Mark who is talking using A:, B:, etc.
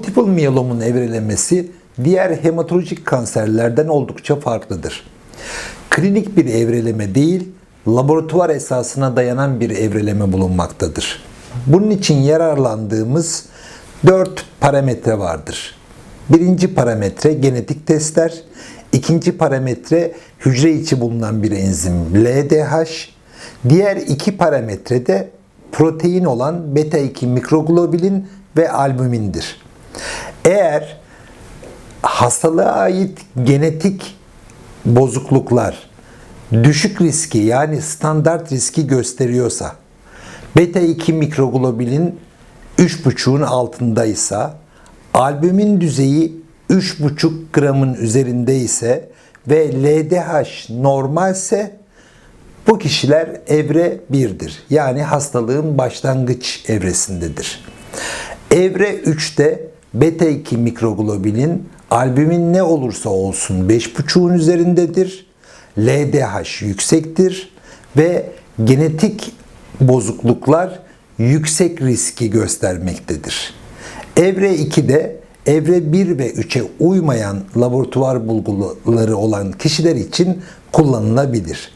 A: Multiple miyelomun evrelemesi diğer hematolojik kanserlerden oldukça farklıdır. Klinik bir evreleme değil, laboratuvar esasına dayanan bir evreleme bulunmaktadır. Bunun için yararlandığımız 4 parametre vardır. Birinci parametre genetik testler, ikinci parametre hücre içi bulunan bir enzim LDH, diğer iki parametre de protein olan beta 2 mikroglobulin ve albumindir. Eğer hastalığa ait genetik bozukluklar düşük riski yani standart riski gösteriyorsa beta 2 mikroglobulin 3,5'un altındaysa albumin düzeyi 3,5 gramın üzerinde ise ve LDH normalse bu kişiler evre 1'dir. Yani hastalığın başlangıç evresindedir. Evre 3'te beta 2 mikroglobulin albumin ne olursa olsun 5,5'un üzerindedir. LDH yüksektir ve genetik bozukluklar yüksek riski göstermektedir. Evre 2'de evre 1 ve 3'e uymayan laboratuvar bulguları olan kişiler için kullanılabilir.